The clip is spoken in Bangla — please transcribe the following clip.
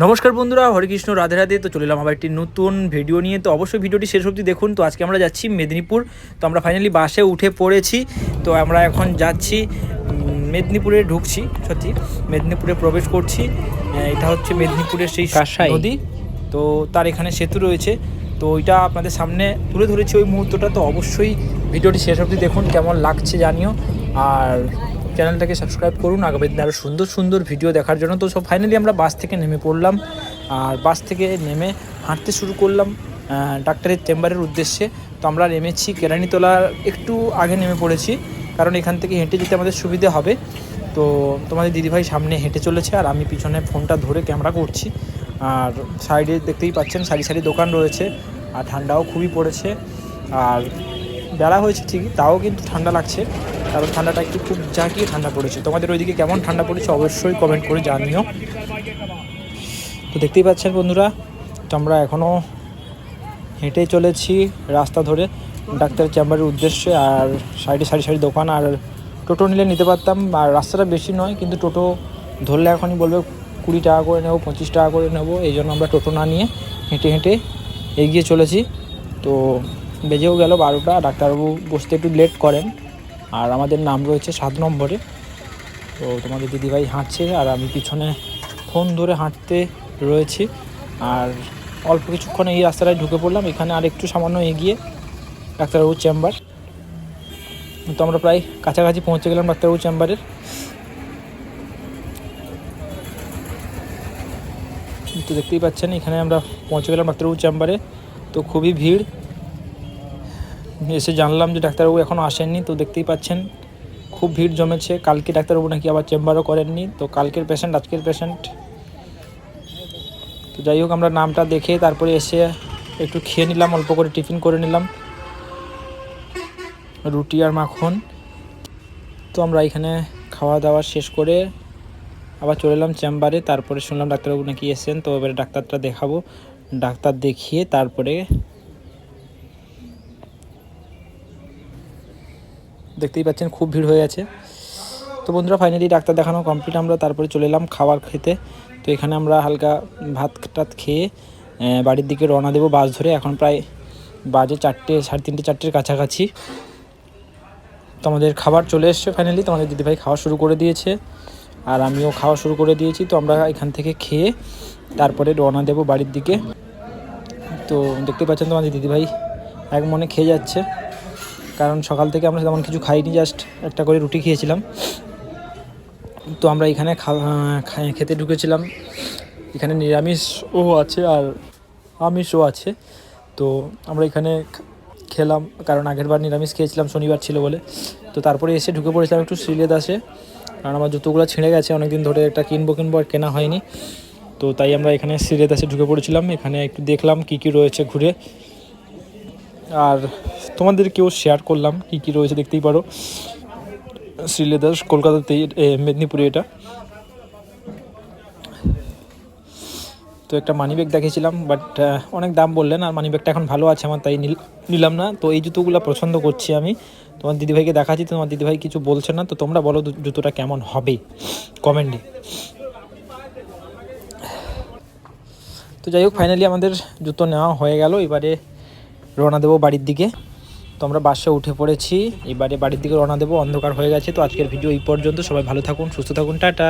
নমস্কার বন্ধুরা হরেকৃষ্ণ রাধে রাধে। তো চলে এলাম আবার একটি নতুন ভিডিও নিয়ে। তো অবশ্যই ভিডিওটি শেষ অবধি দেখুন। তো আজকে আমরা যাচ্ছি মেদিনীপুর। তো আমরা ফাইনালি বাসে উঠে পড়েছি। তো আমরা এখন যাচ্ছি মেদিনীপুরে ঢুকছি সত্যি। মেদিনীপুরে প্রবেশ করছি। এটা হচ্ছে মেদিনীপুরের সেই। নদী। তো তার এখানে সেতু রয়েছে। তো ওইটা আপনাদের সামনে তুলে ধরেছি ওই মুহূর্তটা। তো অবশ্যই ভিডিওটি শেষ অবধি দেখুন কেমন লাগছে জানিও। আর চ্যানেলটাকে সাবস্ক্রাইব করুন। আগামী দিনে আরও সুন্দর সুন্দর ভিডিও দেখার জন্য। তো সব ফাইনালি আমরা বাস থেকে নেমে পড়লাম। আর বাস থেকে নেমে হাঁটতে শুরু করলাম ডাক্তারের চেম্বারের উদ্দেশ্যে। তো আমরা নেমেছি কেরানিতলার একটু আগে নেমে পড়েছি। কারণ এখান থেকে হেঁটে যেতে আমাদের সুবিধে হবে। তো তোমাদের দিদিভাই সামনে হেঁটে চলেছে, আর আমি পিছনে ফোনটা ধরে ক্যামেরা করছি। আর সাইডে দেখতেই পাচ্ছেন, সারি সারি দোকান রয়েছে। আর ঠান্ডাও খুবই পড়েছে। আর বেড়া হয়েছে ঠিকই, তাও কিন্তু ঠান্ডা লাগছে। কারণ ঠান্ডাটা একটু খুব জাঁকিয়ে ঠান্ডা পড়েছে। তোমাদের ওইদিকে কেমন ঠান্ডা পড়েছে অবশ্যই কমেন্ট করে জানিও। তো দেখতেই পাচ্ছেন বন্ধুরা তো আমরা এখনও হেঁটে চলেছি রাস্তা ধরে ডাক্তার চেম্বারের উদ্দেশ্যে, আর সাইডে সারি সারি দোকান, আর টোটো নিলে নিতে পারতাম, আর রাস্তাটা বেশি নয়, কিন্তু টোটো ধরলে এখনই বলবে কুড়ি টাকা করে নেব, পঁচিশ টাকা করে নেব, এই জন্য আমরা টোটো না নিয়ে হেঁটে হেঁটে এগিয়ে চলেছি। তো বেজেও গেল বারোটা, ডাক্তারবাবু বসতে একটু লেট করেন। আর আমাদের নাম রয়েছে সাত নম্বরে। তো তোমাদের দিদিভাই হাঁটছে আর আমি পিছনে ফোন ধরে হাঁটতে রয়েছি। আর অল্প কিছুক্ষণ এই রাস্তাটায় ঢুকে পড়লাম। এখানে আর একটু সামান্য এগিয়ে ডাক্তারবাবুর চেম্বার। তো আমরা প্রায় কাছাকাছি পৌঁছে গেলাম ডাক্তারবাবুর চেম্বারের। তো দেখতেই পাচ্ছেন, এখানে আমরা পৌঁছে গেলাম ডাক্তারবাবুর চেম্বারে। তো খুবই ভিড়। এসে জানলাম যে ডাক্তারবাবু এখনও আসেননি, তো দেখতেই পাচ্ছেন খুব ভিড় জমেছে। কালকে ডাক্তারবাবু নাকি আবার চেম্বারও করেননি। তো কালকের পেশেন্ট আজকের পেশেন্ট তো যাই হোক, আমরা নামটা দেখে তারপরে এসে একটু খেয়ে নিলাম, অল্প করে টিফিন করে নিলাম। রুটি আর মাখন। তো আমরা এখানে খাওয়া দাওয়া শেষ করে আবার চলে এলাম চেম্বারে। তারপরে শুনলাম ডাক্তারবাবু নাকি এসেছেন, তো এবারে ডাক্তারটা দেখাবো। ডাক্তার দেখিয়ে তারপরে দেখতেই পাচ্ছেন, খুব ভিড় হয়ে আছে। তো বন্ধুরা ফাইনালি ডাক্তার দেখানো কমপ্লিট আমরা তারপরে চলে এলাম খাবার খেতে। তো এখানে আমরা হালকা ভাত টাত খেয়ে বাড়ির দিকে রওনা দেবো বাস ধরে। এখন প্রায় বাজে চারটে, সাড়ে তিনটে, চারটের কাছাকাছি। তো আমাদের খাবার চলে এসছে ফাইনালি তোমাদের দিদিভাই খাওয়া শুরু করে দিয়েছে। আর আমিও খাওয়া শুরু করে দিয়েছি। তো আমরা এখান থেকে খেয়ে তারপরে রওনা দেবো বাড়ির দিকে। তো দেখতে পাচ্ছেন তোমাদের দিদিভাই এক মনে খেয়ে যাচ্ছে। কারণ সকাল থেকে আমরা তেমন কিছু খাইনি জাস্ট একটা করে রুটি খেয়েছিলাম। তো আমরা এখানে খেতে ঢুকেছিলাম। এখানে নিরামিষও আছে আর আমিষও আছে। তো আমরা এখানে খেলাম, কারণ আগের বার নিরামিষ খেয়েছিলাম, শনিবার ছিল বলে। তো তারপরে এসে ঢুকে পড়েছিলাম একটু সিলে দাসে। কারণ আমার জুতোগুলো ছিঁড়ে গেছে, অনেকদিন ধরে একটা কিনবো কিনবো আর কেনা হয়নি। তো তাই আমরা এখানে সিলে দাসে ঢুকে পড়েছিলাম। এখানে একটু দেখলাম কী কী রয়েছে ঘুরে। আর তোমাদের কেউ শেয়ার করলাম, কী কী রয়েছে দেখতেই পারো। শ্রীলেদাস কলকাতাতেই মেদিনীপুরে এটা। তো একটা মানি ব্যাগ দেখেছিলাম বাট অনেক দাম বললেন, আর মানি ব্যাগটা এখন ভালো আছে আমার, তাই নিল- নিলাম না। তো এই জুতোগুলো পছন্দ করছি আমি। তোমার দিদিভাইকে দেখাচ্ছি, তোমার দিদিভাই কিছু বলছে না, তো তোমরা বলো জুতোটা কেমন হবে কমেন্টে তো যাই হোক ফাইনালি আমাদের জুতো নেওয়া হয়ে গেল, এবারে রওনা দেবো বাড়ির দিকে। তো আমরা বাসে উঠে পড়েছি। এবারে বাড়ির দিকে রওনা দেবো। অন্ধকার হয়ে গেছে। তো আজকের ভিডিও এই পর্যন্ত। সবাই ভালো থাকুন, সুস্থ থাকুন। টাটা।